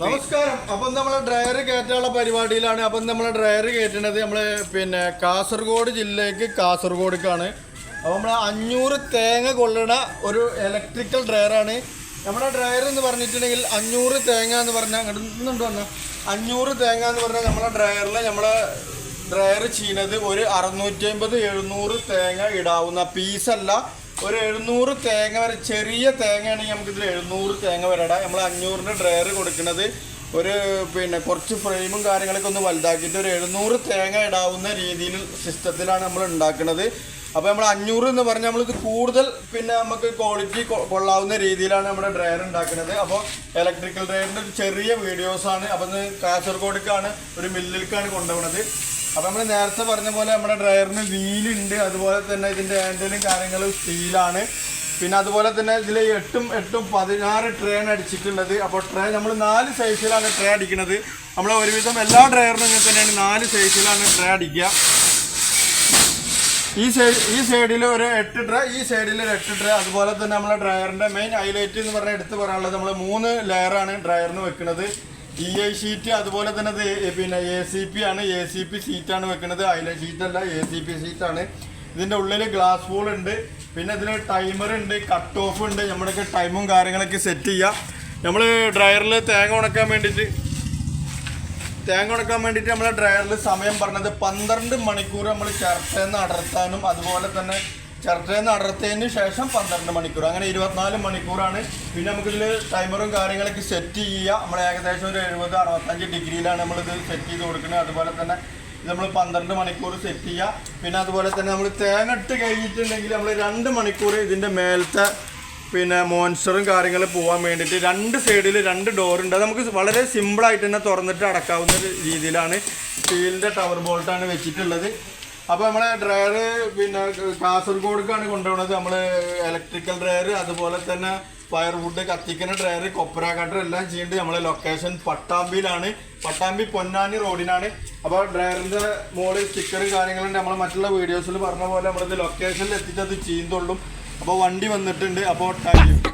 നമസ്കാരം. അപ്പം നമ്മളെ ഡ്രയർ കയറ്റാനുള്ള പരിപാടിയിലാണ്. അപ്പം നമ്മളെ ഡ്രയർ കയറ്റണത് നമ്മൾ പിന്നെ കാസർഗോഡ് ജില്ലയ്ക്ക് കാസർഗോഡ്ക്കാണ്. അപ്പം നമ്മൾ അഞ്ഞൂറ് തേങ്ങ കൊള്ളണ ഒരു ഇലക്ട്രിക്കൽ ഡ്രയറാണ് നമ്മുടെ ഡ്രയർ എന്ന് പറഞ്ഞിട്ടുണ്ടെങ്കിൽ അഞ്ഞൂറ് തേങ്ങ എന്ന് പറഞ്ഞാൽ അങ്ങോട്ട് വന്ന. അഞ്ഞൂറ് തേങ്ങ എന്ന് പറഞ്ഞാൽ നമ്മളെ ഡ്രയറിൽ നമ്മളെ ഡ്രയർ ചെയ്യുന്നത് ഒരു അറുന്നൂറ്റി അമ്പത് എഴുന്നൂറ് തേങ്ങ ഇടാവുന്ന പീസല്ല ഒരു എഴുന്നൂറ് തേങ്ങ വരെ ചെറിയ തേങ്ങയാണെങ്കിൽ നമുക്ക് ഇതിൽ എഴുന്നൂറ് തേങ്ങ വരെ ഇടാം. നമ്മൾ അഞ്ഞൂറിന്റെ ഡ്രയർ കൊടുക്കുന്നത് ഒരു പിന്നെ കുറച്ച് ഫ്രെയിമും കാര്യങ്ങളൊക്കെ ഒന്ന് വലുതാക്കിയിട്ട് ഒരു എഴുന്നൂറ് തേങ്ങ ഇടാവുന്ന രീതിയിൽ സിസ്റ്റത്തിലാണ് നമ്മൾ ഉണ്ടാക്കുന്നത്. അപ്പോൾ നമ്മൾ അഞ്ഞൂറ് എന്ന് പറഞ്ഞാൽ നമ്മളിത് കൂടുതൽ പിന്നെ നമുക്ക് ക്വാളിറ്റി കൊള്ളാവുന്ന രീതിയിലാണ് നമ്മുടെ ഡ്രയർ ഉണ്ടാക്കുന്നത്. അപ്പോൾ ഇലക്ട്രിക്കൽ ഡ്രയറിന്റെ ചെറിയ വീഡിയോസാണ് അപ്പോൾ കാസർഗോഡേക്കാണ് ഒരു മില്ലിലേക്കാണ് കൊണ്ടുപോകുന്നത് അപ്പൊ നമ്മൾ നേരത്തെ പറഞ്ഞ പോലെ നമ്മുടെ ഡ്രയറിന് വീലുണ്ട്. അതുപോലെ തന്നെ ഇതിന്റെ ഹാൻഡിലും കാര്യങ്ങളും സ്റ്റീലാണ് പിന്നെ അതുപോലെ തന്നെ ഇതിൽ എട്ടും എട്ടും പതിനാറ് ട്രെയിൻ അടിച്ചിട്ടുള്ളത്. അപ്പോൾ ട്രേ നമ്മൾ നാല് സൈസിലാണ് ട്രേ അടിക്കുന്നത് നമ്മൾ ഒരുവിധം എല്ലാ ഡ്രയറിനും ഇങ്ങനെ തന്നെയാണ് നാല് സൈസിലാണ് ട്രേ അടിക്കുക. ഈ സൈഡ് ഈ സൈഡിൽ ഒരു എട്ട് ട്രേ ഈ സൈഡിൽ ഒരു എട്ട് ട്രേ അതുപോലെ തന്നെ നമ്മളെ ഡ്രയറിന്റെ മെയിൻ ഹൈലൈറ്റ് എന്ന് പറഞ്ഞാൽ എടുത്ത് പറയാനുള്ളത് നമ്മൾ മൂന്ന് ലെയറാണ് ഡ്രയറിന് വെക്കുന്നത് ഇ ഐ ഷീറ്റ് അതുപോലെ തന്നെ പിന്നെ എ സി പി ആണ്. എ സി പി സീറ്റാണ് വെക്കുന്നത് ഹൈലൈറ്റ് ഷീറ്റ് അല്ല എ സി പി സീറ്റാണ് ഇതിന്റെ ഉള്ളിൽ ഗ്ലാസ് വൂൾ ഉണ്ട്. പിന്നെ ഇതിന് ടൈമർ ഉണ്ട് കട്ട് ഓഫ് ഉണ്ട്. നമ്മുടെയൊക്കെ ടൈമും കാര്യങ്ങളൊക്കെ സെറ്റ് ചെയ്യാം. നമ്മൾ ഡ്രയറിൽ തേങ്ങ ഉണക്കാൻ വേണ്ടിയിട്ട് തേങ്ങ ഉണക്കാൻ വേണ്ടിയിട്ട് നമ്മൾ ഡ്രയറിൽ സമയം പറഞ്ഞത് പന്ത്രണ്ട് മണിക്കൂർ നമ്മൾ നിന്ന് അടർത്താനും അതുപോലെ തന്നെ ചിരട്ടയിൽ നിന്ന് അടർത്തതിന് ശേഷം പന്ത്രണ്ട് മണിക്കൂർ അങ്ങനെ ഇരുപത്തിനാല് മണിക്കൂറാണ്. പിന്നെ നമുക്കിതിൽ ടൈമറും കാര്യങ്ങളൊക്കെ സെറ്റ് ചെയ്യുക. നമ്മൾ ഏകദേശം ഒരു എഴുപത് അറുപത്തഞ്ച് ഡിഗ്രിയിലാണ് നമ്മളിത് സെറ്റ് ചെയ്ത് കൊടുക്കുന്നത് അതുപോലെ തന്നെ നമ്മൾ പന്ത്രണ്ട് മണിക്കൂർ സെറ്റ് ചെയ്യുക. പിന്നെ അതുപോലെ തന്നെ നമ്മൾ തേങ്ങ ഇട്ട് കഴിഞ്ഞിട്ടുണ്ടെങ്കിൽ നമ്മൾ രണ്ട് മണിക്കൂർ ഇതിന്റെ മേലത്തെ പിന്നെ മോൺസ്റ്ററും കാര്യങ്ങൾ പോകാൻ വേണ്ടിയിട്ട് രണ്ട് സൈഡിൽ രണ്ട് ഡോറുണ്ട് അത് നമുക്ക് വളരെ സിമ്പിളായിട്ട് തന്നെ തുറന്നിട്ട് അടക്കാവുന്ന രീതിയിലാണ് സ്റ്റീലിന്റെ ടവർ ബോൾട്ടാണ് വെച്ചിട്ടുള്ളത്. അപ്പോൾ നമ്മളെ ഡ്രയർ പിന്നെ കാസർഗോഡ്ക്കാണ് കൊണ്ടുപോകുന്നത് നമ്മൾ ഇലക്ട്രിക്കൽ ഡ്രയർ അതുപോലെ തന്നെ ഫയർവുഡ് കത്തിക്കുന്ന ഡ്രയർ കൊപ്ര കട്ടർ എല്ലാം ചെയ്യുന്നത് നമ്മളെ ലൊക്കേഷൻ പട്ടാമ്പിയിലാണ്. പട്ടാമ്പി പൊന്നാനി റോഡിനാണ്. അപ്പോൾ ഡ്രയറിന്റെ മോൾ സ്റ്റിക്കർ കാര്യങ്ങളുണ്ട്. നമ്മൾ മറ്റുള്ള വീഡിയോസിൽ പറഞ്ഞ പോലെ നമ്മളിത് ലൊക്കേഷനിൽ എത്തിച്ചത് ചെയ്യുന്നുള്ളൂ അപ്പോൾ വണ്ടി വന്നിട്ടുണ്ട്. അപ്പോൾ യു